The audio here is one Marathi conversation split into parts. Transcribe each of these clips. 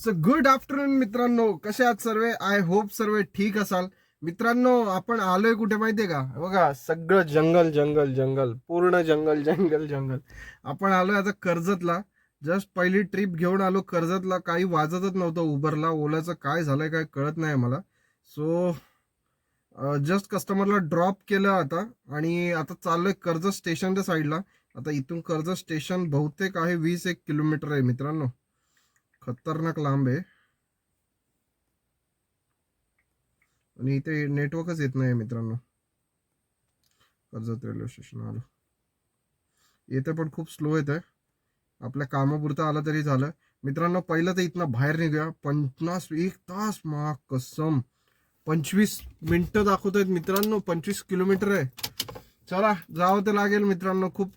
सो गुड आफ्टरनून मित्रांनो. कसे आहात सर्व? आय होप सर्व ठीक असाल. मित्रांनो आपण आलोय कुठे माहितीये का? बघा सगळं जंगल जंगल जंगल. पूर्ण जंगल जंगल जंगल. आपण आलोय आता कर्जतला. जस्ट पहिली ट्रिप घेऊन आलो कर्जतला. काही वाजतच नव्हतं उबरला ओलाचं काय झालंय काय कळत नाही मला सो जस्ट कस्टमरला ड्रॉप केलं आता. आणि आता चाललोय कर्जत स्टेशनच्या साईडला आता इथून कर्जत स्टेशन बहुतेक आहे वीस एक किलोमीटर आहे मित्रांनो. खतरनाक लांब आहे. आणि इथे नेटवर्कच येत नाही मित्रांनो. कर्जत रेल्वे स्टेशन आलो. येते पण खूप स्लो येत. आहे आपल्या कामापुरतं आलं तरी झालं. मित्रांनो पहिलं तर इथनं बाहेर निघूया. पन्नास एक तास मा कसम. पंचवीस मिनटं दाखवत आहेत मित्रांनो. पंचवीस किलोमीटर आहे. चला जावं तर लागेल मित्रांनो. खूप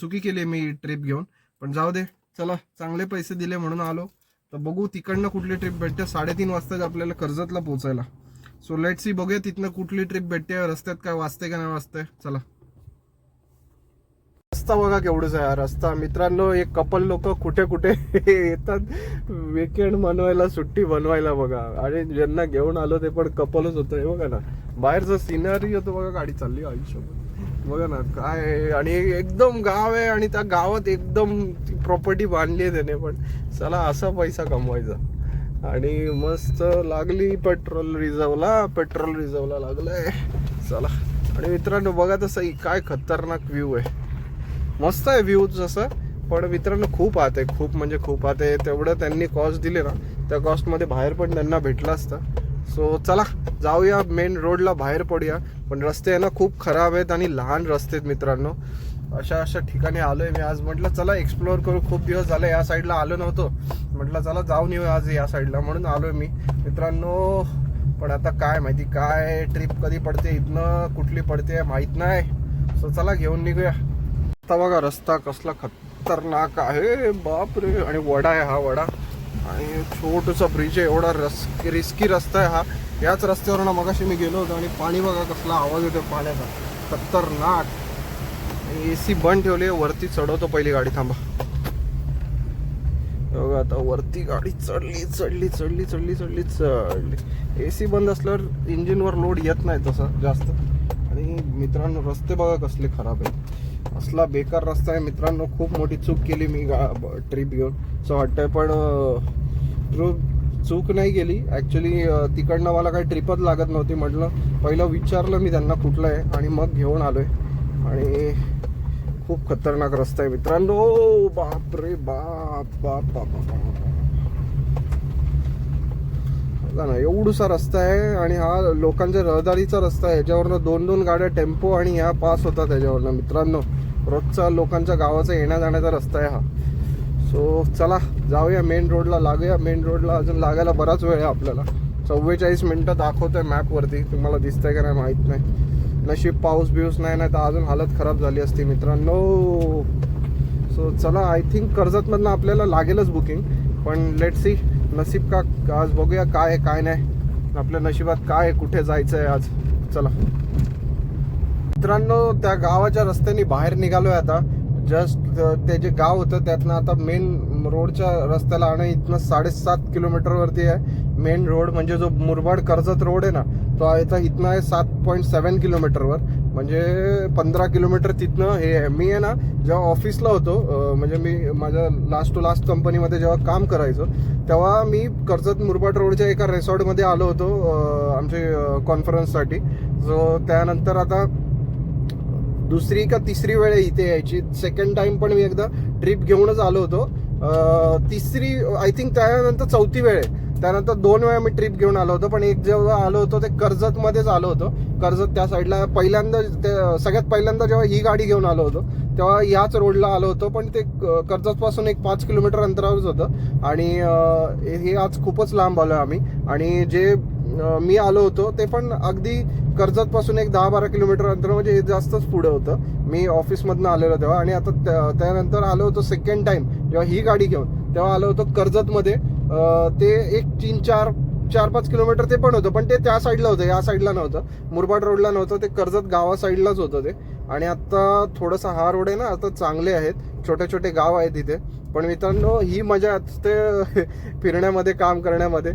चुकी केली मी ट्रिप घेऊन. पण जाऊ दे. चला चांगले पैसे दिले म्हणून आलो. तर बघू तिकडनं कुठली ट्रिप भेटते. साडेतीन वाजताच आपल्याला कर्जतला पोहोचायला. सो लेट सी बघूया तिथनं कुठली ट्रिप भेटते. रस्त्यात काय वाचते का नाही वाचते चला. रस्ता बघा केवढंच आहे. रस्ता. मित्रांनो एक कपल लोक कुठे कुठे येतात. विकेंड बनवायला सुट्टी बनवायला बघा. आणि ज्यांना घेऊन आलो ते पण कपलच होतं. हे बघा ना. बाहेरचं सिनरी होतं बघा. गाडी चालली आयुष्यामध्ये बघा ना काय आणि एकदम गाव आहे आणि त्या गावात एकदम प्रॉपर्टी बांधली आहे त्याने पण. चला असा पैसा कमवायचा. आणि मस्त लागली पेट्रोल रिझर्वला पेट्रोल रिझर्वला लागलंय. चला. आणि मित्रांनो बघा तसं काय खतरनाक व्ह्यू आहे. मस्त आहे व्ह्यू जसं पण मित्रांनो खूप आत आहे. खूप म्हणजे खूप आत आहे. तेवढं त्यांनी कॉस्ट दिले ना त्या कॉस्टमध्ये बाहेर पण त्यांना भेटलं असतं. सो चला जाऊया मेन रोडला बाहेर पडूया. पण रस्ते आहे ना खूप खराब आहेत आणि लहान रस्ते आहेत मित्रांनो. अशा अशा ठिकाणी आलोय मी आज. म्हटलं चला एक्सप्लोअर करू. खूप दिवस झाले या साईडला आलो नव्हतो. म्हटलं चला जाऊन येऊ आज या साईडला म्हणून आलोय मी. मित्रांनो पण आता काय माहिती काय ट्रिप कधी पडते इथनं कुठली पडते माहीत नाही. सो चला घेऊन निघूया. आता बघा रस्ता कसला खतरनाक आहे. बापरे. आणि वडा आहे हा वडा. आणि छोटूसा ब्रिज आहे. एवढा रस रिस्की रस्ता आहे हा. याच रस्त्यावर ना मगाशी मी गेलो होतो आणि पाणी बघा कसला आवाज येतो पाण्याचा. खतरनाक. ए सी बंद ठेवली आहे. वरती चढवतो पहिली गाडी. थांबा. बघा आता वरती गाडी चढली चढली चढली चढली चढली चढली. ए सी बंद असल्यावर इंजिनवर लोड येत नाही तसा जास्त. आणि मित्रांनो रस्ते बघा कसले खराब आहेत. असला बेकार रस्ता आहे. मित्रांनो खूप मोठी चूक केली मी ट्रिप घेऊन. असं वाटतंय पण चूक नाही गेली ॲक्च्युली तिकडनं मला काही ट्रिपच लागत नव्हती म्हटलं. पहिलं विचारलं मी त्यांना कुठलं आहे आणि मग घेऊन आलो आहे आणि खूप खतरनाक रस्ता आहे मित्रांनो. बाप रे बाप बाप बाप बाप, ना एवढूसा रस्ता आहे आणि हा लोकांच्या रहदारीचा रस्ता आहे. याच्यावरनं दोन दोन गाड्या टेम्पो आणि ह्या पास होतात त्याच्यावरनं मित्रांनो. रोजचा लोकांच्या गावाचा येण्या जाण्याचा रस्ता आहे हा. सो चला जाऊया मेन रोडला लागूया मेन रोडला अजून लागायला बराच वेळ आहे आपल्याला. चव्वेचाळीस मिनटं दाखवतोय मॅपवरती तुम्हाला दिसतंय का नाही माहीत नाही. नशीब पाऊस बिऊस नाही नाही तर अजून हालत खराब झाली असती मित्रांनो. सो चला आय थिंक कर्जतमधनं आपल्याला लागेलच बुकिंग पण लेट सी नसीब का आज बघूया काय आहे काय नाही. आपल्या नशिबात काय आहे कुठे जायचं आहे आज. चला. मित्रांनो त्या गावाच्या रस्त्याने बाहेर निघालोय आता. जस्ट ते जे गाव होतं त्यातनं आता मेन रोडच्या रस्त्याला आणि इथनं साडेसात किलोमीटरवरती आहे. मेन रोड म्हणजे जो मुरबाड कर्जत रोड आहे ना तो याचा इथनं आहे सात पॉईंट सेवन किलोमीटरवर म्हणजे पंधरा किलोमीटर तिथनं हे आहे. मी आहे ना जेव्हा ऑफिसला होतो म्हणजे मी माझ्या लास्ट टू लास्ट कंपनीमध्ये जेव्हा काम करायचो तेव्हा मी कर्जत मुरबाड रोडच्या एका रेसॉर्टमध्ये आलो होतो आमचे कॉन्फरन्ससाठी जो त्यानंतर आता दुसरी का तिसरी वेळ इथे यायची. सेकंड टाइम पण मी एकदा ट्रिप घेऊनच आलो होतो. तिसरी आय थिंक त्यानंतर चौथी वेळ आहे. त्यानंतर दोन वेळा मी ट्रिप घेऊन आलो होतो. पण एक जेव्हा आलो होतो ते कर्जतमध्येच आलो होतो. कर्जत त्या साईडला पहिल्यांदा ते सगळ्यात पहिल्यांदा जेव्हा ही गाडी घेऊन आलो होतो तेव्हा याच रोडला आलो होतो. पण ते कर्जत पासून एक पाच किलोमीटर अंतरावरच होतं. आणि हे आज खूपच लांब आलो आम्ही. आणि जे मी आलो होतो. ते पण अगदी कर्जत पासून एक दहा बारा किलोमीटर अंतर म्हणजे हे जास्तच पुढे होतं. मी ऑफिसमधनं आलेलो तेव्हा आणि आता त्या- त्यानंतर आलो होतो सेकंड टाइम जेव्हा ही गाडी घेऊन तेव्हा आलो होतो कर्जतमध्ये. ते एक तीन चार चार पाच किलोमीटर ते पण होतं पण ते त्या साईडला होतं या साईडला नव्हतं. मुरबाड रोडला नव्हतं ते कर्जत गावा साईडलाच होतं ते. आणि आता थोडंसं हा रोड आहे ना आता चांगले आहेत. छोटे छोटे गाव आहेत तिथे पण मित्रांनो ही मजा असते फिरण्यामध्ये काम करण्यामध्ये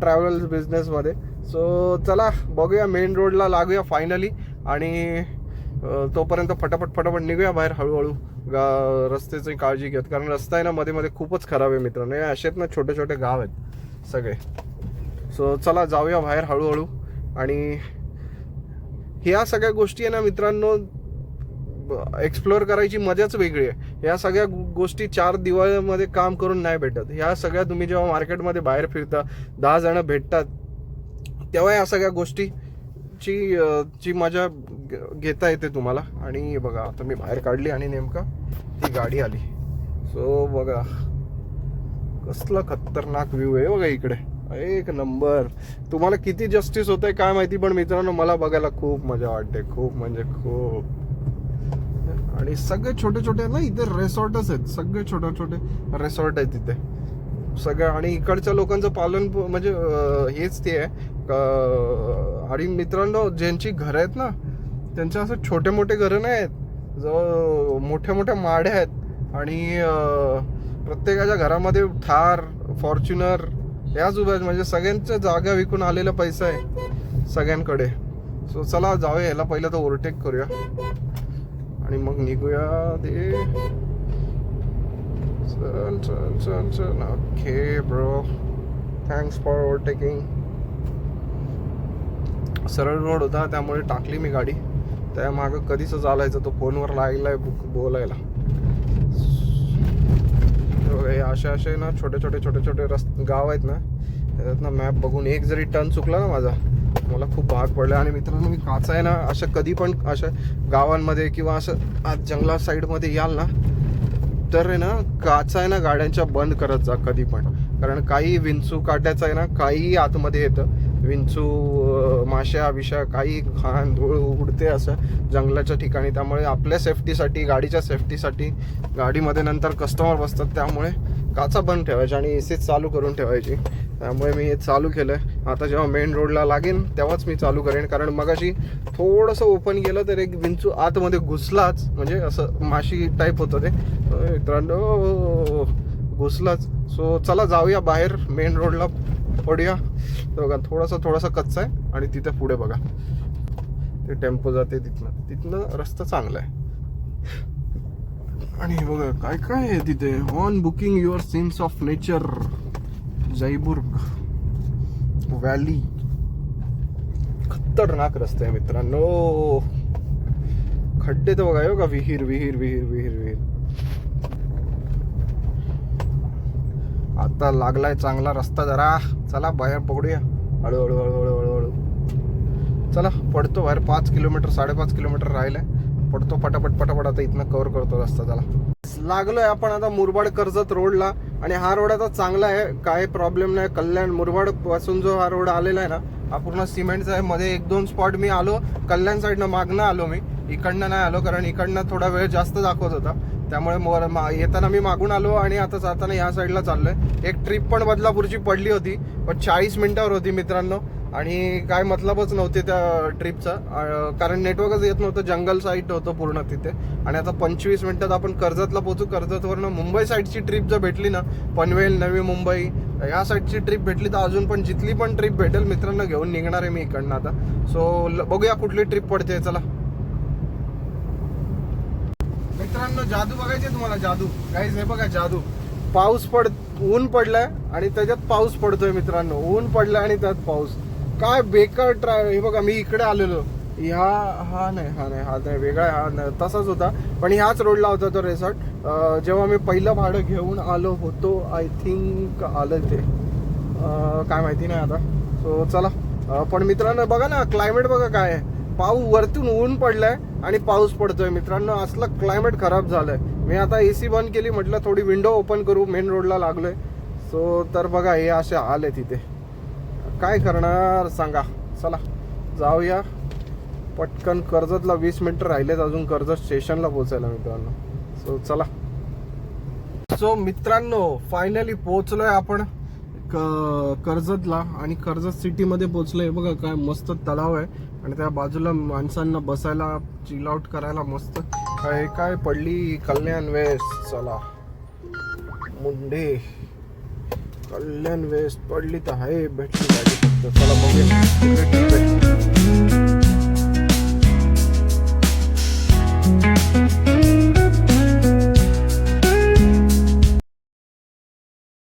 ट्रॅव्हल बिझनेसमध्ये सो चला बघूया मेन रोडला लागूया फायनली आणि तोपर्यंत फटाफट फटाफट निघूया बाहेर हळूहळू. गा रस्त्याची काळजी घेत कारण रस्ता आहे ना मध्ये मध्ये खूपच खराब आहे मित्रांनो. हे असेच ना छोटे छोटे गाव आहेत सगळे. सो चला जाऊया बाहेर हळूहळू. आणि ह्या सगळ्या गोष्टी आहे ना मित्रांनो एक्सप्लोअर करायची मजाच वेगळी आहे. या सगळ्या गोष्टी चार दिवाळीमध्ये काम करून नाही भेटत. ह्या सगळ्या तुम्ही जेव्हा मार्केटमध्ये बाहेर फिरता दहा जणं भेटतात तेव्हा या सगळ्या गोष्टीची ची जी मजा घेता येते तुम्हाला. आणि बघा आता मी बाहेर काढली आणि नेमका ती गाडी आली. सो बघा कसला खतरनाक व्ह्यू आहे बघा इकडे. एक नंबर तुम्हाला किती जस्टिस होतंय काय माहिती पण मित्रांनो मला बघायला खूप मजा वाटते. खूप म्हणजे खूप. आणि सगळे छोटे छोटे ना इथे रेसॉर्टच आहेत. सगळे छोटे छोटे रेसॉर्ट आहेत तिथे सगळ्या आणि इकडच्या लोकांचं पालन म्हणजे हेच ते आहे. आणि मित्रांनो ज्यांची घरं आहेत ना त्यांच्या असं छोटे मोठे घरं नाही आहेत. जवळ मोठ्या मोठ्या माड्या आहेत. आणि प्रत्येकाच्या घरामध्ये थार फॉर्च्युनर याच उभ्या आहेत. म्हणजे सगळ्यांच्या जागा विकून आलेला पैसा आहे सगळ्यांकडे. सो चला जाऊया. याला पहिलं तर ओव्हरटेक करूया. आणि मग निघूया ते चल चल चल चल. Okay bro thanks for overtaking सरळ रोड होता त्यामुळे टाकली मी गाडी. त्या मागं कधीच चालायचं तो फोनवर लागलाय बुक बोलायला. हे असे असे ना छोटे छोटे छोटे छोटे रस्त गाव आहेत ना. त्याच्यात ना मॅप बघून एक जरी टर्न चुकला ना माझा मला खूप भाग पडला आणि मित्रांनो मी काचा आहे ना अशा कधी पण अशा गावांमध्ये किंवा असं आज जंगला साईडमध्ये याल ना तर आहे ना काचा आहे ना गाड्यांच्या बंद करत जा कधी पण. कारण काही विंचू काट्याचं आहे ना काही आतमध्ये येतं. विंचू माश्या बिशा काही घाण धूळ उडते असं जंगलाच्या ठिकाणी. त्यामुळे आपल्या सेफ्टीसाठी गाडीच्या सेफ्टीसाठी गाडीमध्ये नंतर कस्टमर बसतात. त्यामुळे काचा बंद ठेवायची आणि ए सी चालू करून ठेवायची. त्यामुळे मी हे चालू केलं आहे आता जेव्हा मेन रोडला लागेन तेव्हाच मी चालू करेन. कारण मगाशी थोडंसं ओपन केलं तर एक विंचू आतमध्ये घुसलाच. म्हणजे असं माशी टाईप होतं ते. मित्रांनो घुसलाच. सो चला जाऊया बाहेर. मेन रोडला पडूया. तर बघा थोडासा थोडासा कच्चा आहे. आणि तिथे पुढे बघा. ते टेम्पो जाते तिथनं. तिथनं रस्ता चांगला आहे. आणि बघा काय काय आहे तिथे? On booking your scenes of nature जयबुर्ग. Valley खतरनाक रस्ते आहे मित्रांनो. खड्डे तर बघा का विहीर विहीर विहीर विहीर विहीर. आता लागलाय चांगला रस्ता जरा. चला बाहेर पकडूया हळूहळू हळूहळू हळूहळू. चला पडतो बाहेर. पाच किलोमीटर साडेपाच किलोमीटर राहिलंय. पडतो पटापट पटापट. आता इथनं कव्हर करतो रस्ता त्याला लागलोय आपण आता मुरबाड कर्जत रोडला आणि हा रोड आता चांगला आहे काय प्रॉब्लेम नाही. कल्याण मुरबाडपासून जो हा रोड आलेला आहे ना हा पूर्ण सिमेंटचा आहे. मध्ये एक दोन स्पॉट मी आलो कल्याण साईडनं मागणं आलो मी. इकडनं नाही आलो कारण इकडनं थोडा वेळ जास्त दाखवत होता. त्यामुळे मा- येताना मी मागून आलो आणि आता जाताना या साईडला चाललोय. एक ट्रिप पण बदलापूरची पडली होती पण चाळीस मिनिटावर होती मित्रांनो. आणि काय मतलबच नव्हते त्या ट्रिपचा. कारण नेटवर्कच येत नव्हतं जंगल साईट होतं पूर्ण तिथे. आणि आता पंचवीस मिनिटात आपण कर्जतला पोहोचू. कर्जतवरनं मुंबई साईडची ट्रिप जर भेटली ना पनवेल नवी मुंबई या साईडची ट्रिप भेटली तर अजून पण जिथली पण ट्रिप भेटेल मित्रांनो घेऊन निघणार आहे मी इकडनं आता. सो बघूया कुठली ट्रिप पडते चला. मित्रांनो जादू बघायचे तुम्हाला? जादू. काहीच हे बघा जादू. पाऊस पड ऊन पडलाय आणि त्याच्यात पाऊस पडतोय मित्रांनो. ऊन पडलाय आणि त्यात पाऊस. काय बेकार ट्राय हे बघा मी इकडे आलेलो. ह्या हा नाही हा नाही हा नाही वेगळा हा नाही तसाच होता. पण ह्याच रोडला होता तो रिसॉर्ट जेव्हा मी पहिलं भाडं घेऊन आलो होतो आय थिंक आलं ते. काय माहिती नाही आता. सो चला. पण मित्रांनो बघा ना क्लायमेट बघा काय आहे. पाऊ वरतून ऊन पडलाय आणि पाऊस पडतोय. मित्रांनो असलं क्लायमेट खराब झालंय. मी आता ए सी बंद केली म्हटलं थोडी विंडो ओपन करू मेन रोडला लागलोय. सो तर बघा हे असे आले तिथे. काय करणार सांगा. चला जाऊया. पटकन कर्जतला वीस मिनटं राहिलेत अजून कर्जत स्टेशनला पोहोचायला मित्रांनो. सो चला. सो मित्रांनो फायनली पोहोचलोय आपण क- कर्जतला आणि कर्जत सिटीमध्ये पोहोचलोय. बघा काय मस्त तलाव आहे. आणि त्या बाजूला माणसांना बसायला चिल आउट करायला मस्त. काय काय पडली कल्याण वेस्ट. चला. मुंडे. कल्याण वेस्ट पडली तर आहे भेटली गाडी फक्त. चला बघूया